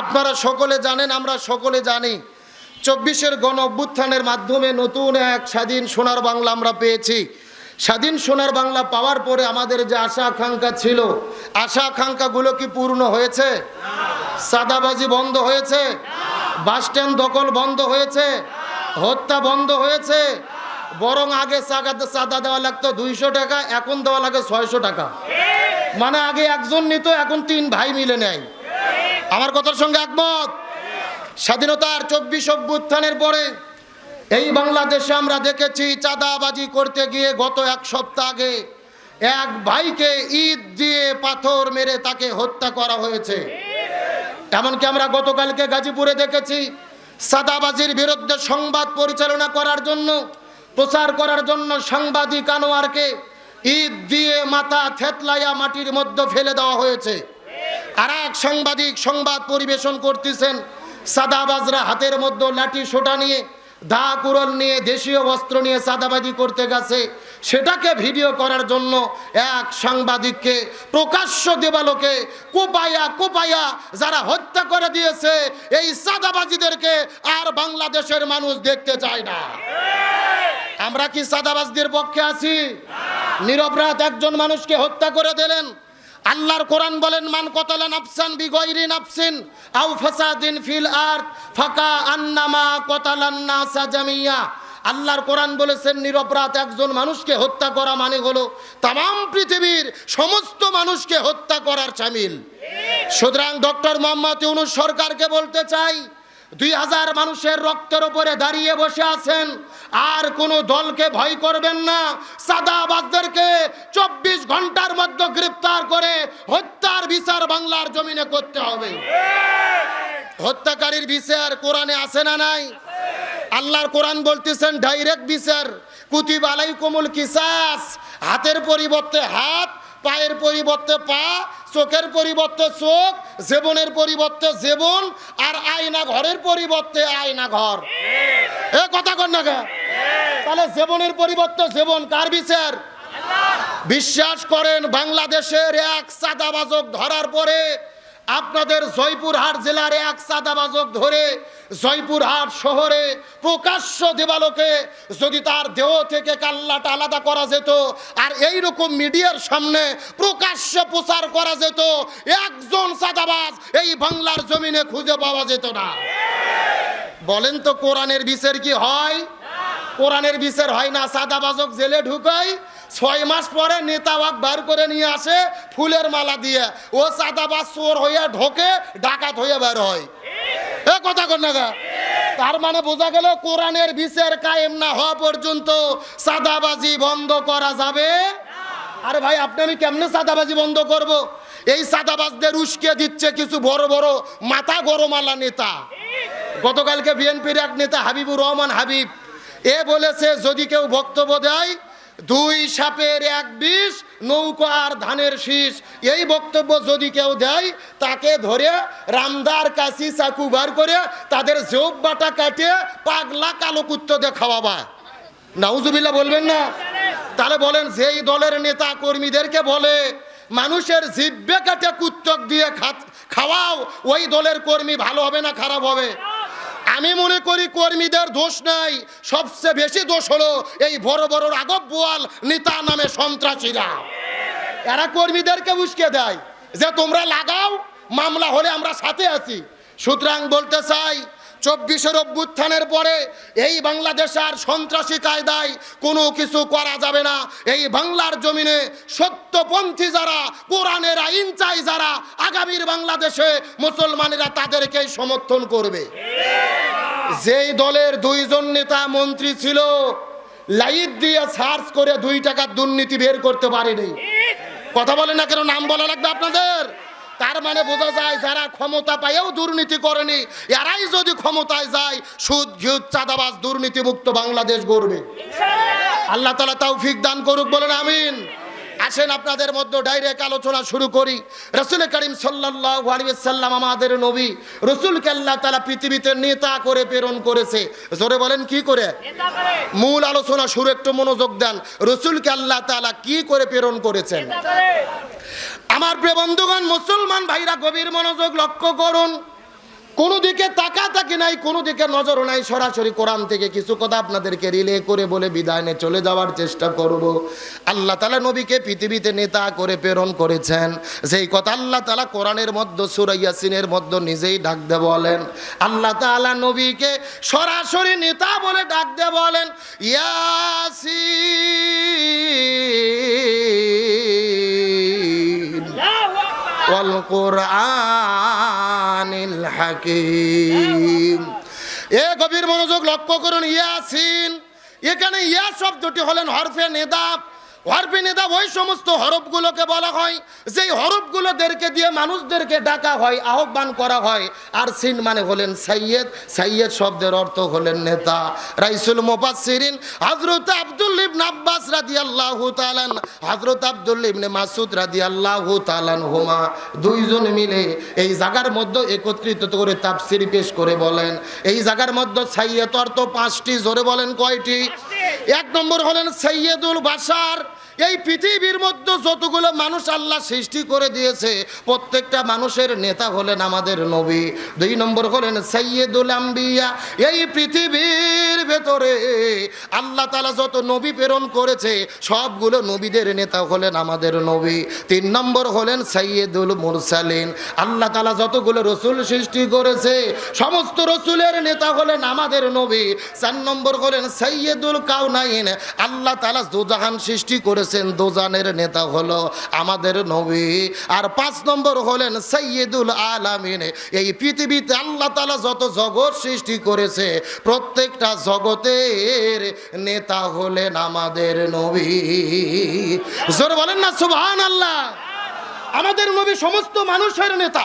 আপনারা সকলে জানেন, আমরা সকলে জানি, চব্বিশের গণ অভ্যুত্থানের মাধ্যমে নতুন এক স্বাধীন সোনার বাংলা আমরা পেয়েছি। স্বাধীন সোনার বাংলা পাওয়ার পরে আমাদের যে আশা আকাঙ্ক্ষা ছিল, আশা আকাঙ্ক্ষাগুলো কি পূর্ণ হয়েছে? সাদাবাজি বন্ধ হয়েছে? বাস স্ট্যান্ড দখল বন্ধ হয়েছে? হত্যা বন্ধ হয়েছে? বরং আগে চাঁদা দেওয়া লাগতো দুইশো টাকা, এখন দেওয়া লাগে ছয়শো টাকা। মানে আগে একজন নিত, এখন তিন ভাই মিলে নেয়। আমার কথার সঙ্গে একমত। স্বাধীনতার চব্বিশ অভ্যুত্থানের পরে এই বাংলাদেশে আমরা দেখেছি চাঁদাবাজি করতে গিয়ে গত এক সপ্তাহ আগে এক ভাইকে ঈদ দিয়ে পাথর মেরে তাকে হত্যা করা হয়েছে। এমনকি আমরা গতকালকে গাজীপুরে দেখেছি সাদাবাজির বিরুদ্ধে সংবাদ পরিচালনা করার জন্য, প্রচার করার জন্য সাংবাদিক আনোয়ারকে ঈদ দিয়ে মাথা থেতলাইয়া মাটির মধ্যে ফেলে দেওয়া হয়েছে। আর এক সাংবাদিক সংবাদ পরিবেশন করতেছেন সাদাবাজরা হাতের মধ্যে লাঠি সোটা নিয়ে, দা কুরল নিয়ে, দেশীয় বস্ত্র নিয়ে সাদাবাজি করতে গেছে। সেটাকে ভিডিও করার জন্য এক সাংবাদিককে, প্রকাশ্য দেবালোকে কোপাইয়া কোপাইয়া যারা হত্যা করে দিয়েছে, এই সাদাবাজিদেরকে আর বাংলাদেশের মানুষ দেখতে চায় না। আমরা কি সাদাবাজদের পক্ষে আছি? নিরপরাধ একজন মানুষকে হত্যা করে দিলেন আল্লাহর কোরআন বলেন, মান কতলা নাফসান বিগয়রি নাফসিন আও ফাসাদিন ফিল আরদ, ফাকা আন্নামা কতালান নাসা জামিয়া। আল্লাহর কোরআন বলেছেন নিরপরাধ একজন মানুষকে হত্যা করা মানে হলো তাম পৃথিবীর সমস্ত মানুষকে হত্যা করার সামিল। সুতরাং ডক্টর মোহাম্মদ ইউনুস সরকারকে বলতে চাই দুই হাজার মানুষের রক্তের উপরে দাঁড়িয়ে বসে আছেন। আর কোনো দলকে ভয় করবেন না। সাদাবাজদেরকে চব্বিশ ঘণ্টার মধ্যে গ্রেপ্তার করে হত্যার বিচার বাংলার জমিনে করতে হবে। হত্যাকারীর বিচার কোরআনে আছে না নাই? আল্লাহর কোরআন বলতেছেন, ডাইরেক্ট বিচার। কুতিব আলাইকুমুল কিসাস। হাতের পরিবর্তে হাত, পায়ের পরিবর্তে পা চোখের পরিবর্তে চোখ, জীবনের পরিবর্তে জীবন, আর আয়না ঘরের পরিবর্তে আয়না ঘর এ কথা কর না? তাহলে জীবনের পরিবর্তে জীবন কার বিচার বিশ্বাস করেন বাংলাদেশের এক সাদাবাজক ধরার পরে আপনাদের জয়পুরহাট জেলার এক সাদাবাজক ধরে জয়পুরহাট শহরে প্রকাশ্য দেবালোকে যদি তার দেহ থেকে কাল্লাটা আলাদা করা যেত আর এই রকম মিডিয়ার সামনে প্রকাশ্য প্রচার করা যেত, একজন সাদাবাজ এই বাংলার জমিনে খুঁজে পাওয়া যেত না। বলেন তো কোরআনের বিচার কি হয়? কোরআনের বিচার হয় না সাদাবাজক জেলে ঢুকাই ছয় মাস পরে নেতা ওয়াক বার করে নিয়ে আসে ফুলের মালা দিয়ে। ও সাদাবাজ চোর হয়ে ঢোকে, ডাকাত হয়ে বের হয়। এ কথা তার মানে বোঝা গেল কোরআনের বিচার কায়েম না হওয়া পর্যন্ত সাদাবাজি বন্ধ করা যাবে আরে ভাই, আপনি আমি কেমনে সাদাবাজি বন্ধ করব? এই সাদাবাজদের উস্কে দিচ্ছে কিছু বড় বড় মাথা গরমালা নেতা। গতকালকে বিএনপির এক নেতা হাবিবুর রহমান হাবিব, এ বলেছে, যদি কেউ বক্তব্য দেয় দুই সাপের এক বিষ, নৌকা আর ধানের শীষ। এই বক্তব্য যদি কেউ দেয়, তাকে ধরে রামদার কাশি চাকু বার করে তাদের জোব বাটা কাটে পাগলা কালো কুত্তো দিয়ে খাওয়াবা। নাউজুবিল্লাহ বলবেন না? তাহলে বলেন, যেই দলের নেতা কর্মীদেরকে বলে, মানুষের জিব্বে কাটে কুত্তক দিয়ে খাওয়াও, ওই দলের কর্মী ভালো হবে না খারাপ হবে? আমি মনে করি কর্মীদের দোষ নাই। সবচেয়ে বেশি দোষ হলো এই বড় বড় রাগব বোয়াল, নেতা নামে সন্ত্রাসীরা। এরা কর্মীদেরকে উস্কে দেয় যে, তোমরা লাগাও, মামলা হলে আমরা সাথে আছি। সুতরাং বলতে চাই, চব্বিশের অভ্যুত্থানের পরে এই বাংলাদেশে আর সন্ত্রাসী কায়দায় কোনো কিছু করা যাবে না। এই বাংলার জমিনে সত্যপন্থী যারা, কোরআনের আইন চাই যারা, আগামীর বাংলাদেশে মুসলমানেরা তাদেরকেই সমর্থন করবে। যেই দলের দুইজন নেতা মন্ত্রী ছিল লাইট দিয়ে সার্চ করে দুই টাকার দুর্নীতি বের করতে পারেনি। কথা বলে না কেন? নাম বলা লাগবে আপনাদের? তার মানে বোঝা যায় যারা ক্ষমতা পাইয়েও দুর্নীতি করেনি এরাই যদি ক্ষমতায় যায় সুদ ঘিউদ চাঁদাবাজ দুর্নীতিমুক্ত বাংলাদেশ গড়বে। আল্লাহ তালা তাও ফিক দান করুক বলেন আমিন। আসেন আপনাদের মধ্যে ডাইরেক্ট আলোচনা শুরু করি। রসুল করিম সাল্লাল্লাহু আলাইহি সাল্লাম আমাদের নবী রসুলকে আল্লাহ তালা পৃথিবীতে নেতা করে প্রেরণ করেছে। জোরে বলেন কি করে? মূল আলোচনা শুরু একটু মনোযোগ দেন। রসুলকে আল্লাহ তালা কি করে প্রেরণ করেছেন? আমার প্রিয় বন্ধুগণ মুসলমান ভাইরা গভীর মনোযোগ লক্ষ্য করুন। কোনো দিকে তাকা তাকি নাই, কোনো দিকে নজর নাই। সরাসরি কোরআন থেকে কিছু কথা আপনাদেরকে রিলে করে বলে বিদায় নিয়ে চলে যাওয়ার চেষ্টা করব। আল্লাহ তালা নবীকে পৃথিবীতে নেতা করে প্রেরণ করেছেন। সেই কথা আল্লাহ তালা কোরআনের মধ্যে সুরাইয়াসিনের মধ্য নিজেই ডাক দে বলেন। আল্লাহ তালা নবীকে সরাসরি নেতা বলে ডাক দে বলেন ইয়াসি কোরআন হাকিম। এ গভীর মনোযোগ লক্ষ্য করুন ইয়াসিন। এখানে ইয়া শব্দটি হলেন হরফে নেদাব। হরফে নেদা ওই সমস্ত হরফগুলোকে বলা হয় যেই হরফগুলোদেরকে দিয়ে মানুষদেরকে ডাকা হয় আহ্বান করা হয়। আর সিন মানে হলেন সাইয়েদ সাইয়েদ শব্দের অর্থ হলেন নেতা। রাইসুল মুফাসসিরিন হযরত আব্দুল ইবনে আব্বাস রাদিয়াল্লাহু তাআলা হযরত আব্দুল ইবনে মাসুদ রাদিয়াল্লাহু তাআলা হুমা দুইজন মিলে এই জায়গার মধ্যে একত্রিত করে তাফসীর পেশ করে বলেন। এই জায়গার মধ্যে সাইয়েদ অর্থ পাঁচটি জোরে বলেন কয়টি? এক নম্বর হলেন সৈয়দুল বাসার এই পৃথিবীর মধ্যে যতগুলো মানুষ আল্লাহ সৃষ্টি করে দিয়েছে, প্রত্যেকটা মানুষের নেতা হলেন আমাদের নবী। দুই নম্বর হলেন সৈয়দুল আম্বিয়া। এই পৃথিবীর ভেতরে আল্লাহ তালা যত নবী প্রেরণ করেছে, সবগুলো নবীদের নেতা হলেন আমাদের নবী। তিন নম্বর হলেন সৈয়দুল মুরসালিন। আল্লাহ তালা যতগুলো রসুল সৃষ্টি করেছে, সমস্ত রসুলের নেতা হলেন আমাদের নবী। চার নম্বর হলেন সৈয়দুল কাউনাইন। আল্লাহ তালা দোজাহান সৃষ্টি করেছেন দোজানের নেতা হলো আমাদের নবী। আর পাঁচ নম্বর হলেন সৈয়দুল আলামিন। এই পৃথিবীতে আল্লাহ তালা যত জগৎ সৃষ্টি করেছে, প্রত্যেকটা জগতের নেতা হলেন আমাদের নবী। জোরে বলেন না সুবহান আল্লাহ আমাদের নবী সমস্ত মানুষের নেতা,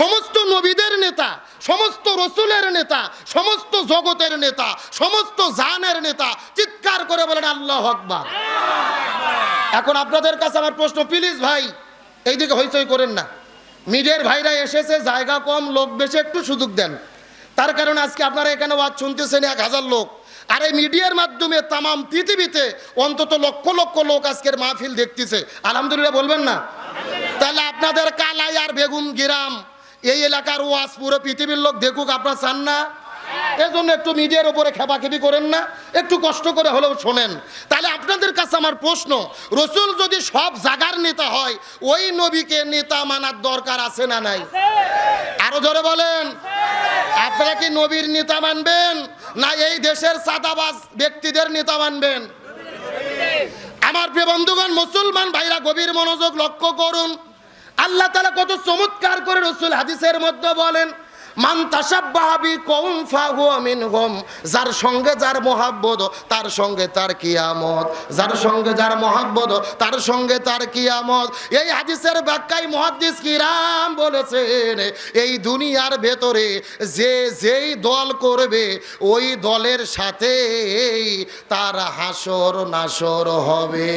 সমস্ত নবীদের নেতা সমস্ত রসুলের নেতা, সমস্ত জগতের নেতা, সমস্ত জানের নেতা চিৎকার করে বলেন, আল্লাহ আকবার। এখন আপনাদের কাছে আমার প্রশ্ন প্লিজ ভাই, এইদিকে হইচই করেন না। মিডিয়ার ভাইরা এসেছে, জায়গা কম, লোক বেশি, একটু সুযোগ দেন। তার কারণে আজকে আপনারা এখানে ওয়াজ শুনতেছেন এক হাজার লোক। আর এই মিডিয়ার মাধ্যমে তামাম পৃথিবীতে অন্তত লক্ষ লক্ষ লোক আজকের মাহফিল দেখতেছে। আলহামদুলিল্লাহ বলবেন না? তাহলে আপনাদের কালাই আর বেগুন গিরাম এই এলাকার ওয়াজ পুরো পৃথিবীর লোক দেখুক আপনারা চান না? এজন্য একটু মিডিয়ার উপরে খেপাখেপি করেন না, একটু কষ্ট করে হলেও শোনেন। তাহলে আপনাদের কাছে আমার প্রশ্ন, রসুল যদি সব জাগার নেতা হয়, ওই নবীকে নেতা মানার দরকার আছে না নাই? আরও জোরে বলেন। আপনারা কি নবীর নেতা মানবেন, না এই দেশের সাদাবাজ ব্যক্তিদের নেতা মানবেন? আমার প্রিয় বন্ধুগণ, মুসলমান ভাইরা গভীর মনোযোগ লক্ষ্য করুন। আল্লাহ তালা কত চমৎকার করে রসুল হাদিসের মধ্যে বলেন মান তাসাব্বাহাবি কৌম ফাহুয়া মিনহুম যার সঙ্গে যার মহাব্বত তার সঙ্গে তার কিয়ামত। যার সঙ্গে যার মহাব্বত তার সঙ্গে তার কিয়ামত। এই হাদিসের ব্যাখ্যায় মুহাদ্দিস কিরাম বলেছেন এই দুনিয়ার ভেতরে যে যেই দল করবে ওই দলের সাথে তার হাসর নাসর হবে।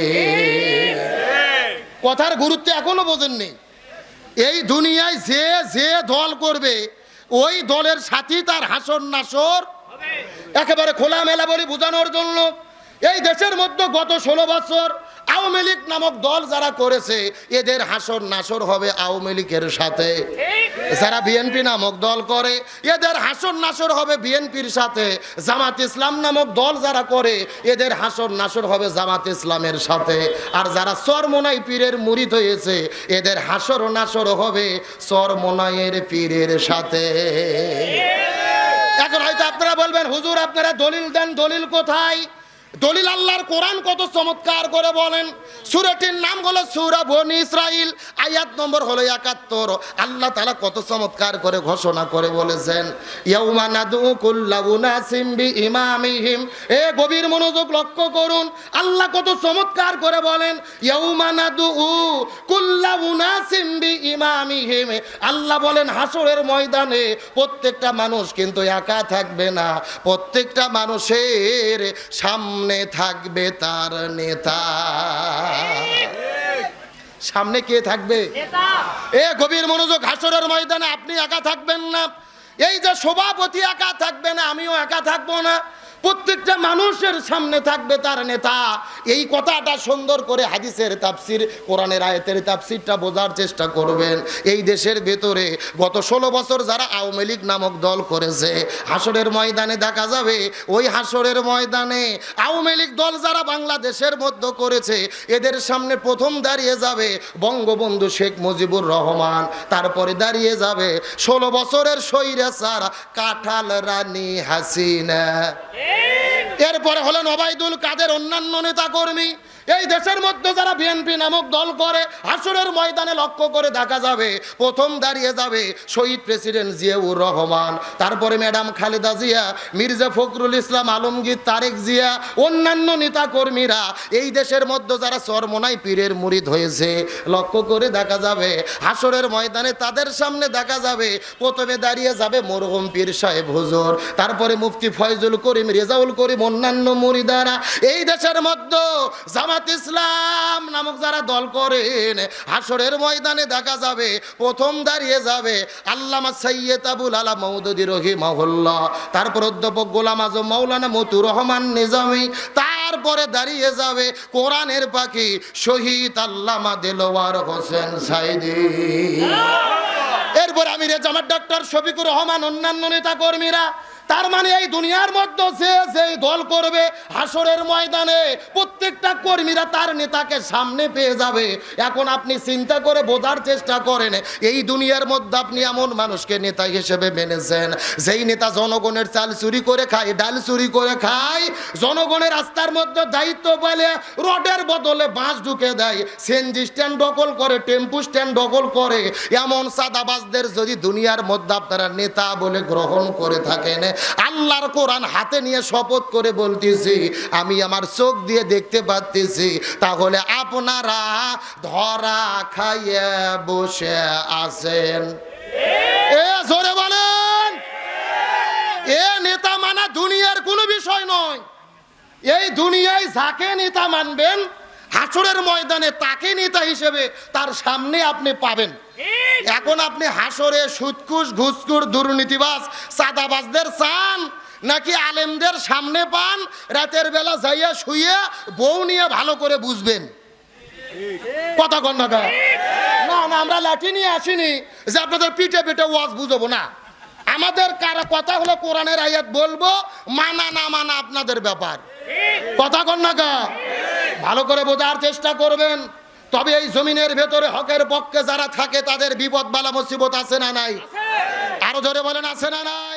কথার গুরুত্ব এখনও বোঝেননি। এই দুনিয়ায় যে যে দল করবে ওই দলের সাথী তার হাসর নাসর। একেবারে খোলামেলা বলে বোঝানোর জন্য এই দেশের মধ্যে গত ষোলো বছর আওয়ামী লীগ নামক দল যারা করেছে, এদের হাসর নাসর হবে আওয়ামী লীগের সাথে। যারা বিএনপি নামক দল করে, এদের হাসর নাসর হবে বিএনপির সাথে। জামাত ইসলাম নামক দল যারা করে, এদের হাসর নাসর হবে জামাত ইসলামের সাথে। আর যারা চরমোনাই পীরের মুরিদ হয়েছে, এদের হাসর নাসর হবে চরমোনাইয়ের পীরের সাথে। এখন হয়তো আপনারা বলবেন, হুজুর, আপনারা দলিল দেন, দলিল কোথায়? দলিল আল্লাহর কোরআন কত চমৎকার করে বলেন। সুরাটির নাম হলো সুরা বনি ইসরাইল আয়াত নম্বর হলো একাত্তর। আল্লাহ তালা কত চমৎকার করে ঘোষণা করে বলেছেন ইমামিহিম এ গভীর মনোযোগ লক্ষ্য করুন, আল্লাহ কত চমৎকার করে বলেন, ইয়াউমা নাদু কুল্লা উনাসিম বি ইমামিহিম আল্লাহ বলেন, হাসরের ময়দানে প্রত্যেকটা মানুষ কিন্তু একা থাকবে না। প্রত্যেকটা মানুষের সামনে থাকবে তার নেতা। সামনে কে থাকবে? এ গভীর মনোযোগ হাসরের ময়দানে আপনি একা থাকবেন না। এই যে সভাপতি একা থাকবে না আমিও একা থাকব না। প্রত্যেকটা মানুষের সামনে থাকবে তার নেতা। এই কথাটা সুন্দর করে হাদিসের তাফসির, কোরআনের আয়াতের তাফসিরটা বোঝার চেষ্টা করবেন। এই দেশের ভেতরে গত ষোলো বছর যারা আওয়ামী লীগ নামক দল করেছে, হাসরের ময়দানে দেখা যাবে, ওই হাসরের ময়দানে আওয়ামী লীগ দল যারা বাংলাদেশের মধ্যে করেছে, এদের সামনে প্রথম দাঁড়িয়ে যাবে বঙ্গবন্ধু শেখ মুজিবুর রহমান। তারপরে দাঁড়িয়ে যাবে ষোলো বছরের স্বৈরাচার কাঠাল রানী হাসিনা। এরপরে হলেন ওবায়দুল কাদের অন্যান্য নেতা কর্মী এই দেশের মধ্যে যারা বিএনপি নামক দল করে, হাসুরের ময়দানে লক্ষ্য করে দেখা যাবে, প্রথম দাঁড়িয়ে যাবে শহীদ প্রেসিডেন্ট জিয়াউর রহমান, তারপরে ম্যাডাম খালেদা জিয়া, মির্জা ফখরুল ইসলাম, আলমগীর, তারেক জিয়া, অন্যান্য নেতা কর্মীরা এই দেশের মধ্যে যারা চরমনাই পীরের মুরিদ হয়েছে, লক্ষ্য করে দেখা যাবে, হাসরের ময়দানে তাদের সামনে দেখা যাবে, প্রথমে দাঁড়িয়ে যাবে মরহুম পীর সাহেব হুজুর, তারপরে মুফতি ফয়জুল করিম, রেজাউল করিম, অন্যান্য মুরিদারা, এই দেশের মধ্যে জামাত ইসলাম নামক যারা দল করেন হাসরের ময়দানে দেখা যাবে, প্রথম দাঁড়িয়ে যাবে আল্লামা সৈয়দ আবুল আলা মৌদুদি রহিমাহুল্লাহ, তারপর অধ্যাপক গোলাম আজম মৌলানা মতুর রহমান নিজামী, তারপরে দাঁড়িয়ে যাবে কোরআনের পাখি শহীদ আল্লামা দেলোয়ার হোসেন সাইদি। এরপর আমি রেজামার ডক্টর শফিকুর রহমান, অন্যান্য নেতা কর্মীরা তার মানে এই দুনিয়ার মধ্যে যে যেই দল করবে হাসরের ময়দানে প্রত্যেকটা কর্মীরা তার নেতাকে সামনে পেয়ে যাবে। এখন আপনি চিন্তা করে বোঝার চেষ্টা করেন, এই দুনিয়ার মধ্যে আপনি এমন মানুষকে নেতা হিসেবে মেনেছেন, যেই নেতা জনগণের চাল চুরি করে খায়, ডাল চুরি করে খায়, জনগণের রাস্তার মধ্যে দায়িত্ব পেলে রডের বদলে বাঁশ ঢুকে দেয় সেনজি স্ট্যান্ড দখল করে, টেম্পু স্ট্যান্ড দখল করে, এমন সাদাবাজদের যদি দুনিয়ার মধ্যে আপনারা নেতা বলে গ্রহণ করে থাকেন আল্লাহর কোরআন হাতে নিয়ে শপথ করে বলতেছি, আমি আমার চোখ দিয়ে দেখতে পাচ্তেছি তাহলে আপনারা ধরা খাইয়ে বসে আছেন। এ জোরে বলেন। এ নেতা মানা দুনিয়ার কোনো বিষয় নয়। এই দুনিয়ায় যাকে নেতা মানবেন, হাসরের ময়দানে তাকে নেতা হিসেবে তার সামনে আপনি পাবেন। এখন আপনি হাসরে সুৎকুস ঘুসকুর দুর্নীতিবাস সাদাবাজদের চান? নাকি আলেমদের সামনে পান? রাতের বেলা যাইয়া শুয়ে বউ নিয়ে ভালো করে বুঝবেন। কথা কন না না না, আমরা লাঠি নিয়ে আসিনি। যে আপনাদের পিঠে পিঠে ওয়াজ বুঝব না। আমাদের কারা কথা হলো কোরআনের আয়াত বলব, মানা না মানা আপনাদের ব্যাপার। কথা কন না ভালো করে বোঝার চেষ্টা করবেন। তবে এই জমিনের ভেতরে হকের পক্ষে যারা থাকে তাদের বিপদ বালা মুসিবত আছে না নাই? আরও জোরে বলেন আছে না নাই?